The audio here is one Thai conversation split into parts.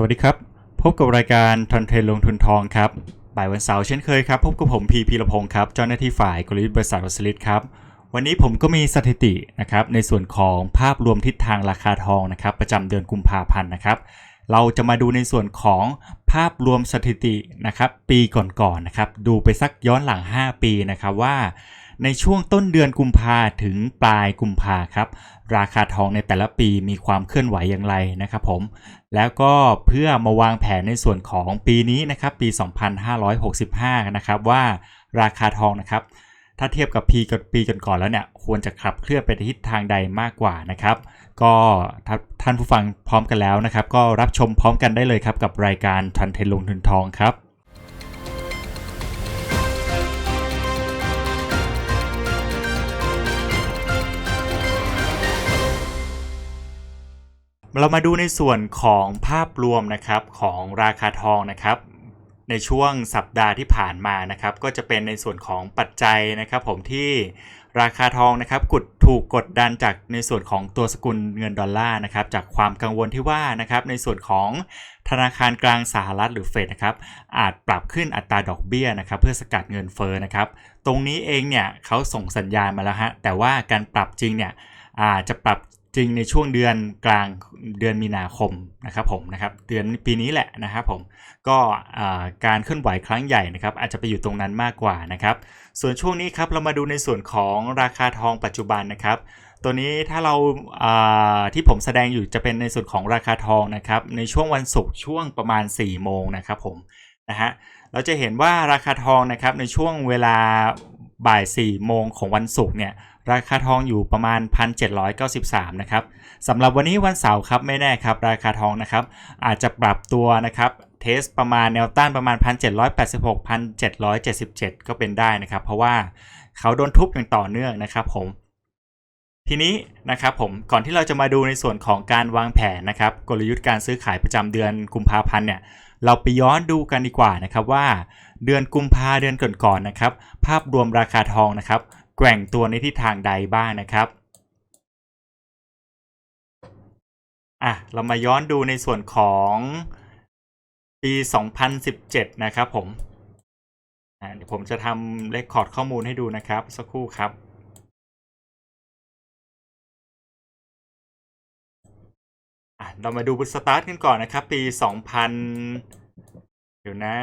สวัสดีครับ พบกับรายการทันเทรนลงทุนทองครับ บ่ายวันเสาร์เช่นเคยครับ พบกับผมพีพีรพงศ์ครับ เจ้าหน้าที่ฝ่ายกลยุทธ์บริษัทวัสลิดครับ วันนี้ผมก็มีสถิตินะครับในส่วนของภาพรวมทิศทางราคาทองนะครับ ประจำเดือนกุมภาพันธ์นะครับ เราจะมาดูในส่วนของภาพรวมสถิตินะครับ ปีก่อนๆนะครับ ดูไปสักย้อนหลัง 5 ปีนะครับว่า ในช่วงต้นเดือนกุมภาถึงปลายกุมภาครับ ราคาทองในแต่ละปีมีความเคลื่อนไหวอย่างไรนะครับผม แล้วก็เพื่อมาวางแผนในส่วนของปีนี้นะครับปี 2565 นะครับว่าราคาทองนะครับ ถ้าเทียบกับปีกับปีก่อนๆแล้วเนี่ยควรจะขับเคลื่อนไปในทิศทางใดมากกว่านะครับ ก็ท่านผู้ฟังพร้อมกันแล้วนะครับ ก็รับชมพร้อมกันได้เลยครับกับรายการทันเทนลงทุนทองครับ เรามาดูในส่วนของภาพรวมนะครับของราคาทองนะครับในช่วงสัปดาห์ที่ผ่านมานะครับ ก็จะเป็นในส่วนของปัจจัยนะครับ ผมที่ราคาทองนะครับกดถูกกดดันจากในส่วนของตัวสกุลเงินดอลลาร์นะครับ จากความกังวลที่ว่านะครับ ในส่วนของธนาคารกลางสหรัฐหรือเฟดนะครับ อาจปรับขึ้นอัตราดอกเบี้ยนะครับ เพื่อสกัดเงินเฟ้อนะครับ ตรงนี้เองเนี่ยเขาส่งสัญญาณมาแล้วฮะแต่ว่าการปรับจริงเนี่ยอาจจะปรับ จริงในช่วงเดือนกลางเดือนมีนาคมนะครับผมนะครับเดือนปีนี้แหละนะครับผมก็การเคลื่อนไหวครั้งใหญ่นะครับอาจจะไปอยู่ตรงนั้นมากกว่านะครับส่วนช่วงนี้ครับเรามาดูในส่วนของราคาทองปัจจุบันนะครับตัวนี้ถ้าเราาที่ผมแสดงอยู่จะเป็นในส่วนของราคาทองนะครับในช่วงวันศุกร์ช่วงประมาณ 4 โมงนะครับผมนะฮะเราจะเห็นว่าราคาทองนะครับในช่วงเวลาบ่าย4โมงของวันศุกร์เนี่ย ราคาทองอยู่ประมาณ 1,793 นะครับสำหรับวันนี้วันเสาร์ครับไม่แน่ครับ ราคาทองนะครับ อาจจะปรับตัวนะครับเทสประมาณแนวต้านประมาณ 1,786 1,777 ก็เป็นได้นะครับ เพราะว่าเขาโดนทุบอย่างต่อเนื่องนะครับผมทีนี้นะครับผมก่อนที่เราจะมาดูในส่วนของการวางแผนนะครับ กลยุทธ์การซื้อขายประจำเดือนกุมภาพันธ์เนี่ยเราไปย้อนดูกันดีกว่านะครับว่า เดือนกุมภาเดือนก่อนๆนะครับ ภาพรวมราคาทองนะครับ แกว่งตัวในทิศทางใดบ้างนะครับอะเรามาย้อนดูในส่วนของปี 2017 นะครับผมอะเดี๋ยวผมจะทำเรคคอร์ดข้อมูลให้ดูนะครับ สักครู่ครับอะเรามาดูบุสตาร์ทกันก่อนนะครับ ปี 2000 เดี๋ยวนะ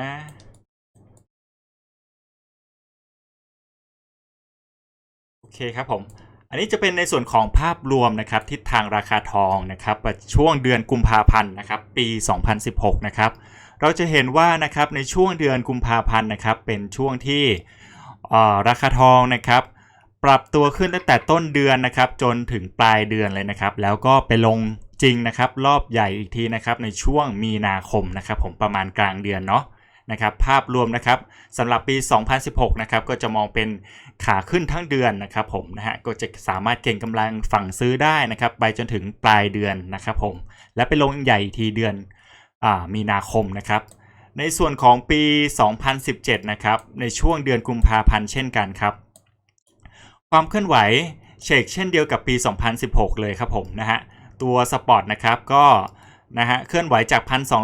เคครับผม อันนี้จะเป็นในส่วนของภาพรวมนะครับทิศทางราคาทองนะครับช่วงเดือนกุมภาพันธ์นะครับปี 2016 นะครับเราจะเห็นว่านะครับในช่วงเดือนกุมภาพันธ์นะครับเป็นช่วงที่ราคาทองนะครับปรับตัวขึ้นตั้งแต่ต้นเดือนนะครับจนถึงปลายเดือนเลยนะครับ แล้วก็ไปลงจริงนะครับรอบใหญ่อีกทีนะครับในช่วงมีนาคมนะครับผมประมาณกลางเดือนเนาะ นะครับภาพรวมนะครับสำหรับปี 2016 นะครับก็จะมองเป็นขาขึ้นทั้งเดือนนะครับผมนะฮะก็จะสามารถเก็งกำลังฝั่งซื้อได้นะครับไปจนถึงปลายเดือนนะครับผมและไปลงใหญ่ทีเดือนอมีนาคมนะครับในส่วนของปี 2017 นะครับในช่วงเดือนกุมภาพันธ์เช่นกันครับ ความเคลื่อนไหวเชกเช่นเดียวกับปี 2016 เลยครับผมนะฮะตัวสปอร์ตนะครับก็ นะฮะเคลื่อนไหวจาก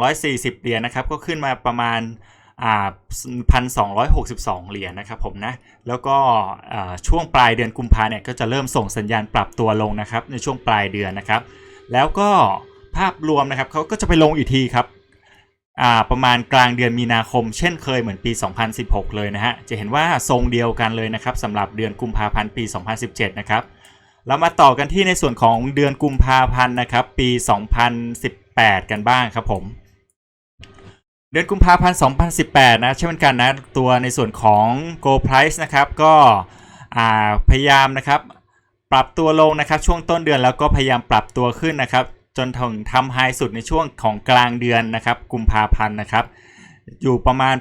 1,240 เหรียญนะครับก็ขึ้นมาประมาณอ่า1,262เหรียญนะครับผมนะ แล้วก็ช่วงปลายเดือนกุมภาเนี่ยก็จะเริ่มส่งสัญญาณปรับตัวลงนะครับในช่วงปลายเดือนนะครับ แล้วก็ภาพรวมนะครับเขาก็จะไปลงอีกทีครับอ่าประมาณกลางเดือนมีนาคม เช่นเคยเหมือนปี 2016 เลยนะฮะ จะเห็นว่าทรงเดียวกันเลยนะครับสำหรับเดือนกุมภาพันธ์ปี 2017 นะครับ เรามาต่อกันที่ในส่วนของเดือนกุมภาพันธ์นะครับปี 2018 กันบ้างครับผม เดือนกุมภาพันธ์ 2018 นะเช่นกันนะ ตัวในส่วนของ Go Price นะครับ ก็พยายามนะครับปรับตัวลงนะครับช่วงต้นเดือนแล้วก็พยายามปรับตัวขึ้นนะครับ จนถึงทำไฮสุดในช่วงของกลางเดือนนะครับกุมภาพันธ์นะครับ อยู่ประมาณ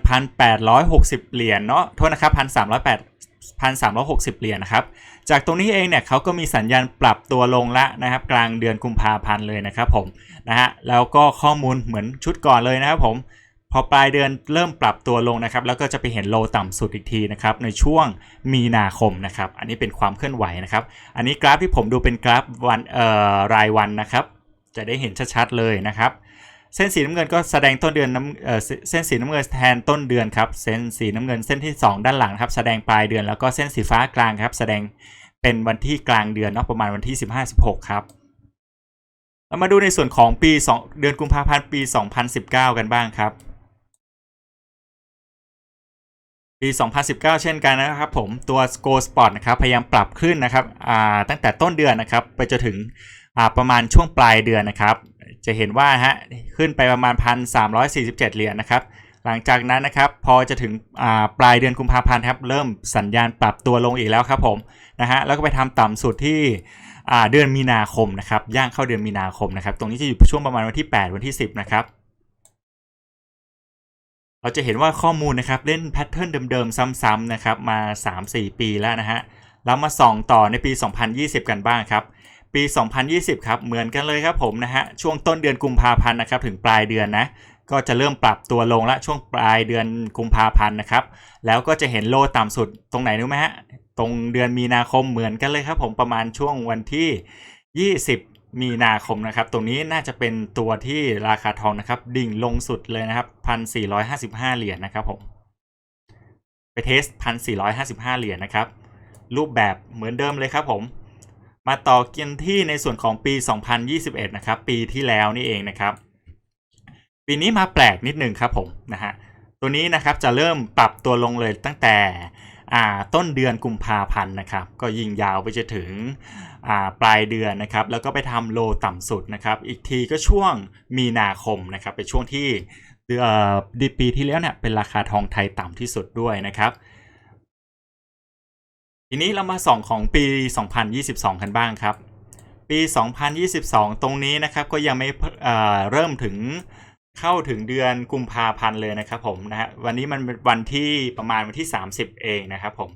1,860 เหรียญเนาะโทษนะครับ1,308 1,360 เหรียญนะครับ จากตรงนี้เองเนี่ยเขาก็มีสัญญาณปรับตัวลงละนะครับกลางเดือนกุมภาพันธ์เลยนะครับผมนะฮะแล้วก็ข้อมูลเหมือนชุดก่อนเลยนะครับผมพอปลายเดือนเริ่มปรับตัวลงนะครับ แล้วก็จะไปเห็นโลต่ำสุดอีกทีนะครับในช่วงมีนาคมนะครับ อันนี้เป็นความเคลื่อนไหวนะครับ อันนี้กราฟที่ผมดูเป็นกราฟวันเอ่อรายวันนะครับ จะได้เห็นชัดๆเลยนะครับ เส้นสีน้ำเงินก็แสดงต้นเดือนน้ำเอ่อเส้นสีน้ำเงินแทนต้นเดือนครับ เส้นสีน้ำเงินเส้นที่ 2 ด้านหลังครับ แสดงปลายเดือนแล้วก็เส้นสีฟ้ากลางครับ แสดง เป็นวันที่กลางเดือนเนาะประมาณวันที่ 15-16 ครับเรามาดูในส่วนของปี 2 เดือนกุมภาพันธ์ปี 2019 กันบ้างครับ ปี 2019 เช่นกันนะครับผมตัว Go Spot นะครับพยายามปรับขึ้นนะครับตั้งแต่ต้นเดือนนะครับไปจนถึงประมาณช่วงปลายเดือนนะครับ จะเห็นว่าฮะขึ้นไปประมาณ 1,347 เหรียญนะครับ หลังจากนั้นนะครับพอจะถึงปลายเดือนกุมภาพันธ์ครับเริ่มสัญญาณปรับตัวลงอีกแล้วครับผมนะฮะแล้วก็ไปทำต่ำสุดที่เดือนมีนาคมนะครับย่างเข้าเดือนมีนาคมนะครับตรงนี้จะอยู่ช่วงประมาณวันที่ 8 วันที่ 10 นะครับเราจะเห็นว่าข้อมูลนะครับเล่นแพทเทิร์นเดิมๆ ซ้ำๆนะครับมา 3-4 ปีแล้วนะฮะแล้วมาส่องต่อในปี 2020 กันบ้างครับปี 2020 ครับ เหมือนกันเลยครับผมนะฮะ ช่วงต้นเดือนกุมภาพันธ์นะครับ ถึงปลายเดือนนะ ก็จะเริ่มปรับตัวลงละช่วงปลายเดือนกุมภาพันธ์นะครับ แล้วก็จะเห็นโลต่ำสุดตรงไหนรู้ไหมฮะ ตรงเดือนมีนาคมเหมือนกันเลยครับ ผมประมาณช่วงวันที่ 20 มีนาคมนะครับ ตรงนี้น่าจะเป็นตัวที่ราคาทองนะครับ ดิ่งลงสุดเลยนะครับ 1,455 เหรียญนะครับผม ไปเทส 1,455 เหรียญนะครับ รูปแบบเหมือนเดิมเลยครับผมมาต่อกันที่ในส่วนของปี 2021 นะครับ ปีที่แล้วนี่เองนะครับ ปีนี้มาแปลกนิดนึงครับผมนะฮะตัวนี้นะครับจะเริ่มปรับตัวลงเลยตั้งแต่อ่าต้นเดือนกุมภาพันธ์นะครับ ก็ยิงยาวไปจะถึงอ่าปลายเดือนนะครับ แล้วก็ไปทำโลต่ำสุดนะครับ อีกทีก็ช่วงมีนาคมนะครับ เป็นช่วงที่เดีปีที่แล้วเนี่ยเป็นราคาทองไทยต่ำที่สุดด้วยนะครับ ทีนี้เรามาส่องของปี 2022 กันบ้างครับ ปี 2022 ตรงนี้นะครับก็ยังไม่เเริ่มถึง เข้าถึงเดือนกุมภาพันธ์เลยนะครับผมนะฮะวันนี้มันเป็นวันที่ประมาณวันที่ 30 เองนะครับผม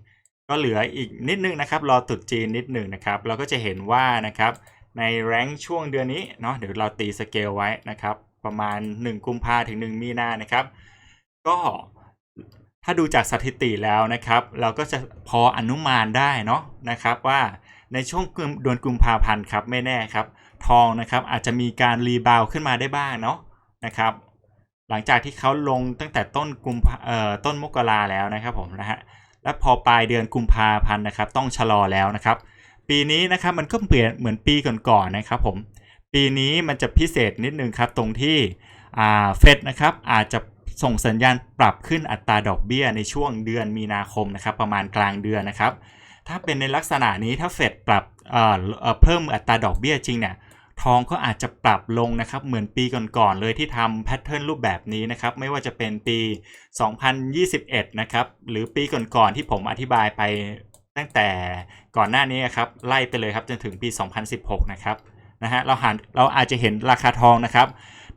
ก็เหลืออีกนิดนึงนะครับรอตุดจีนนิดหนึ่งนะครับ เราก็จะเห็นว่านะครับในแรงช่วงเดือนนี้เนาะเดี๋ยวเราตีสเกลไว้นะครับ ประมาณ 1 กุมภาถึง 1 มีนานะครับ ก็ถ้าดูจากสถิติแล้วนะครับ เราก็จะพออนุมานได้เนาะนะครับว่าในช่วงเดือนกุมภาพันธ์ครับไม่แน่ครับ ทองนะครับอาจจะมีการรีบาวขึ้นมาได้บ้างเนาะ นะครับ หลังจากที่เขาลงตั้งแต่ต้นกุมเอ่อต้นมกราแล้วนะครับผมนะฮะและพอปลายเดือนกุมภาพันธ์นะครับ ต้องชะลอแล้วนะครับ ปีนี้นะครับมันก็เปลี่ยนเหมือนปีก่อนๆนะครับผมปีนี้มันจะพิเศษนิดนึงครับตรงที่อ่าเฟดนะครับอาจจะส่งสัญญาณปรับขึ้นอัตราดอกเบี้ยในช่วงเดือนมีนาคมนะครับประมาณกลางเดือนนะครับ ถ้าเป็นในลักษณะนี้ถ้าเฟดปรับเอ่อเอ่อเพิ่มอัตราดอกเบี้ยจริงเนี่ย ทองก็อาจจะปรับลงนะครับ เหมือนปีก่อนๆเลยที่ทำแพทเทิร์นรูปแบบนี้นะครับ ไม่ว่าจะเป็นปี 2021 นะครับ หรือปีก่อนๆที่ผมอธิบายไปตั้งแต่ก่อนหน้านี้ครับ ไล่ไปเลยครับจนถึงปี 2016 นะครับนะฮะเราหันเราอาจจะเห็นราคาทองนะครับ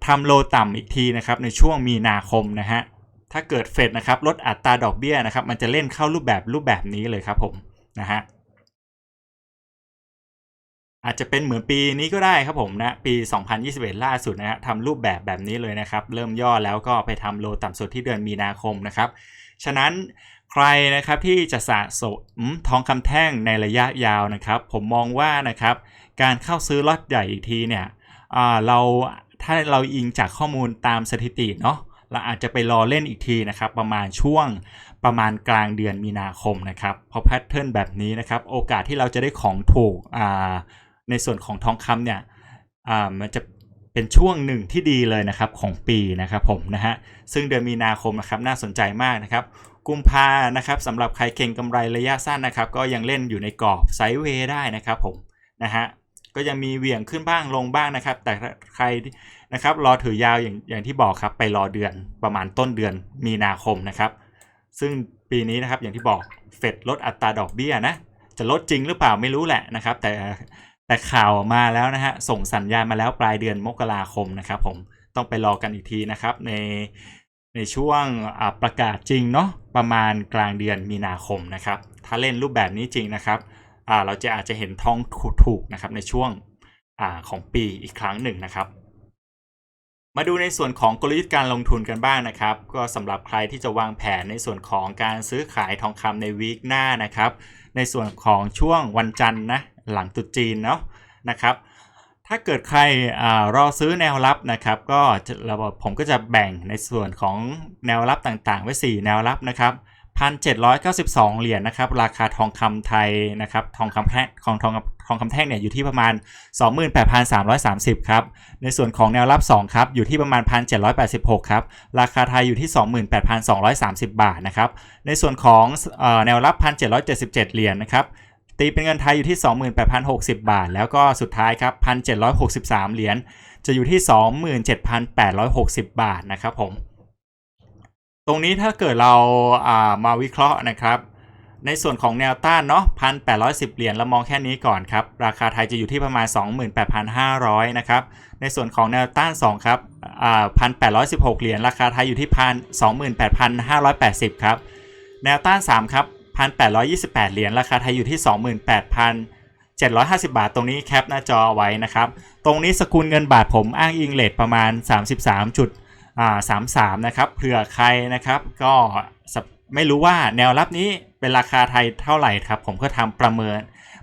ทำโลต่ำอีกทีนะครับในช่วงมีนาคมนะฮะถ้าเกิดเฟดนะครับลดอัตราดอกเบี้ยนะครับ มันจะเล่นเข้ารูปแบบรูปแบบนี้เลยครับผมนะฮะ อาจจะเป็นเหมือนปีนี้ก็ได้ครับผมนะ ปี 2021 ล่าสุดนะฮะทำรูปแบบแบบนี้เลยนะครับ เริ่มย่อแล้วก็ไปทำโลต่ำสุดที่เดือนมีนาคมนะครับ ฉะนั้นใครนะครับที่จะสะสมทองคำแท่งในระยะยาวนะครับ ผมมองว่านะครับ การเข้าซื้อล็อตใหญ่อีกทีเนี่ยเราถ้าเราอิงจากข้อมูลตามสถิติเนาะเราอาจจะไปรอเล่นอีกทีนะครับ ประมาณช่วงประมาณกลางเดือนมีนาคมนะครับเพราะแพทเทิร์นแบบนี้นะครับ โอกาสที่เราจะได้ของถูกอ่า ในส่วนของทองคำเนี่ยมันจะเป็นช่วงหนึ่งที่ดีเลยนะครับของปีนะครับผมนะฮะซึ่งเดือนมีนาคมนะครับน่าสนใจมากนะครับกุมภานะครับสำหรับใครเก่งกำไรระยะสั้นนะครับ ก็ยังเล่นอยู่ในกรอบไซด์เวย์ได้นะครับผมนะฮะก็ยังมีเหวี่ยงขึ้นบ้างลงบ้างนะครับ แต่ใครนะครับรอถือยาวอย่างอย่างที่บอกครับไปรอเดือนประมาณต้นเดือนมีนาคมนะครับ ซึ่งปีนี้นะครับอย่างที่บอกเฟดลดอัตราดอกเบี้ยนะจะลดจริงหรือเปล่าไม่รู้แหละนะครับ แต่ แต่ข่าวมาแล้วนะฮะส่งสัญญาณมาแล้วปลายเดือนมกราคมนะครับผมต้องไปรอกันอีกทีนะครับ ในในช่วงประกาศจริงเนาะประมาณกลางเดือนมีนาคมนะครับ ถ้าเล่นรูปแบบนี้จริงนะครับเราจะอาจจะเห็นทองถูกนะครับในช่วงอของปีอีกครั้งหนึ่งนะครับ มาดูในส่วนของกลยุทธ์การลงทุนกันบ้างนะครับ ก็สำหรับใครที่จะวางแผนในส่วนของการซื้อขายทองคำในวีคหน้านะครับ ในส่วนของช่วงวันจันทร์นะ หลังตรุษจีนเนาะนะครับ ถ้าเกิดใครอรอซื้อแนวรับนะครับ ก็ระบบผมก็จะแบ่งในส่วนของแนวรับต่างๆ ไว้ 4 แนวรับนะครับ1,792 เหรียญนะครับ ราคาทองคำไทยนะครับ ทองคำแท่งของทองทองคำแท่งเนี่ยอยู่ที่ประมาณ 28,330 ครับ ในส่วนของแนวรับ 2 ครับ อยู่ที่ประมาณ 1,786 ครับ ราคาไทยอยู่ที่ 28,230 บาทนะครับ ในส่วนของแนวรับ 1,777 เหรียญนะครับ ตีเป็นเงินไทยอยู่ที่ 28,060 บาท แล้วก็สุดท้ายครับ 1,763 เหรียญจะอยู่ที่ 27,860 บาทนะครับผม ตรงนี้ถ้าเกิดเราามาวิเคราะห์นะครับในส่วนของแนวต้านเนาะ1,810 เหรียญเรามองแค่นี้ก่อนครับ ราคาไทยจะอยู่ที่ประมาณ 28,500 นะครับ ในส่วนของแนวต้าน 2 ครับ1,816 เหรียญราคาไทยอยู่ที่พัน28,580 ครับ แนวต้าน 3 ครับ 1,828 เหรียญราคาไทยอยู่ที่ 28,750 บาท ตรงนี้แคปหน้าจอไว้นะครับ ตรงนี้สกุลเงินบาทผมอ้างอิงเลทประมาณ 33จุดอ่า33 นะครับเผื่อใครนะครับก็ไม่รู้ว่าแนวรับนี้เป็นราคาไทยเท่าไหร่ครับ ผมก็ทำประเมิน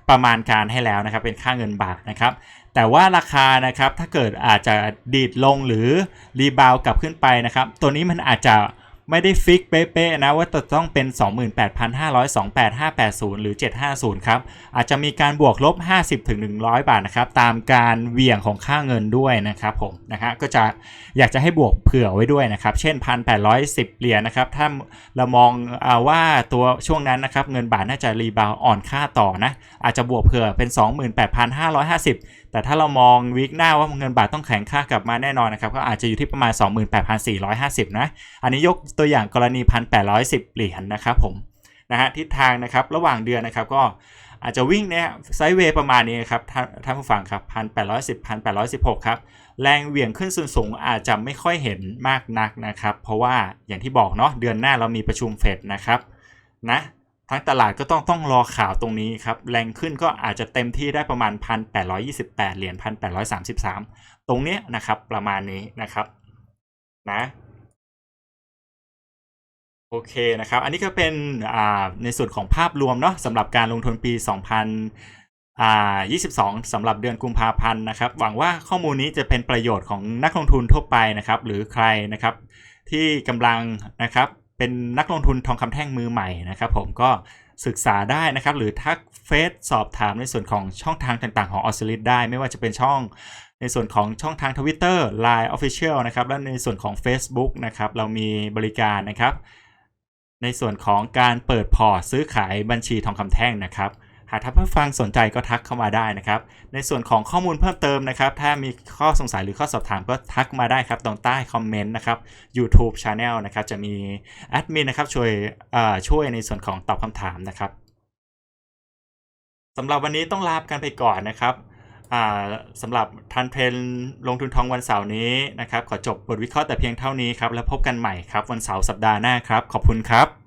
ประมาณการให้แล้วนะครับ เป็นค่าเงินบาทนะครับ แต่ว่าราคานะครับถ้าเกิดอาจจะดีดลงหรือรีบาวกลับขึ้นไปนะครับ ตัวนี้มันอาจจะ ไม่ได้ฟิกเป๊ะๆนะว่าจะต้องเป็น 28,500 28580 หรือ 750 ครับ อาจจะมีการบวกลบ 50ถึง100 บาทนะครับ ตามการเหวี่ยงของค่าเงินด้วยนะครับผมนะฮะก็จะอยากจะให้บวกเผื่อไว้ด้วยนะครับ เช่น 1,810 เหรียญนะครับ ถ้าเรามองอาว่าตัวช่วงนั้นนะครับ เงินบาทน่าจะรีบาวอ่อนค่าต่อนะ อาจจะบวกเผื่อเป็น 28,550 แต่ถ้าเรามองวีคหน้าว่าเงินบาทต้องแข็งค่ากลับมาแน่นอนนะครับก็อาจจะอยู่ที่ประมาณ 28,450 นะ อันนี้ยกตัวอย่างกรณี 1,810 เหรียญนะครับผมนะฮะทิศทางนะครับระหว่างเดือนนะครับก็อาจจะวิ่งเนี่ยไซด์เวย์ประมาณนี้ครับท่านท่านผู้ฟังครับ 1,810 1,816 ครับ แรงเหวี่ยงขึ้นสูงสูงอาจจะไม่ค่อยเห็นมากนักนะครับ เพราะว่าอย่างที่บอกเนาะเดือนหน้าเรามีประชุมเฟดนะครับนะ ทั้งตลาดก็ต้องต้องรอข่าวตรงนี้ครับ แรงขึ้นก็อาจจะเต็มที่ได้ประมาณ 1,828 เหรียญ 1,833 ตรงเนี้ยนะครับประมาณนี้นะครับนะโอเคนะครับ อันนี้ก็เป็นในส่วนของภาพรวมเนาะสำหรับการลงทุนปี 2022 สำหรับเดือนกุมภาพันธ์นะครับ หวังว่าข้อมูลนี้จะเป็นประโยชน์ของนักลงทุนทั่วไปนะครับ หรือใครนะครับที่กำลังนะครับ เป็นนักลงทุนทองคำแท่งมือใหม่นะครับ ผมก็ศึกษาได้นะครับ หรือทักเฟซสอบถามในส่วนของช่องทางต่างๆ ของออสซิลิได้ ไม่ว่าจะเป็นช่องในส่วนของช่องทาง Twitter Line Official นะครับ และในส่วนของ Facebook นะครับ เรามีบริการนะครับ ในส่วนของการเปิดพอร์ตซื้อขายบัญชีทองคำแท่งนะครับากท่านผู้ฟังสนใจก็ทักเข้ามาได้นะครับ ในส่วนของข้อมูลเพิ่มเติมนะครับ ถ้ามีข้อสงสัยหรือข้อสอบถามก็ทักมาได้ครับตรงใต้คอมเมนต์นะครับ YouTube Channel นะครับจะมีแอดมินนะครับช่วยช่วยในส่วนของตอบคำถามนะครับสำหรับวันนี้ต้องลากันไปก่อนนะครับสำหรับทันเทรนลงทุนทองวันเสาร์นี้นะครับ ขอจบบทวิเคราะห์แต่เพียงเท่านี้ครับ แล้วพบกันใหม่ครับ วันเสาร์สัปดาห์หน้าครับ ขอบคุณครับ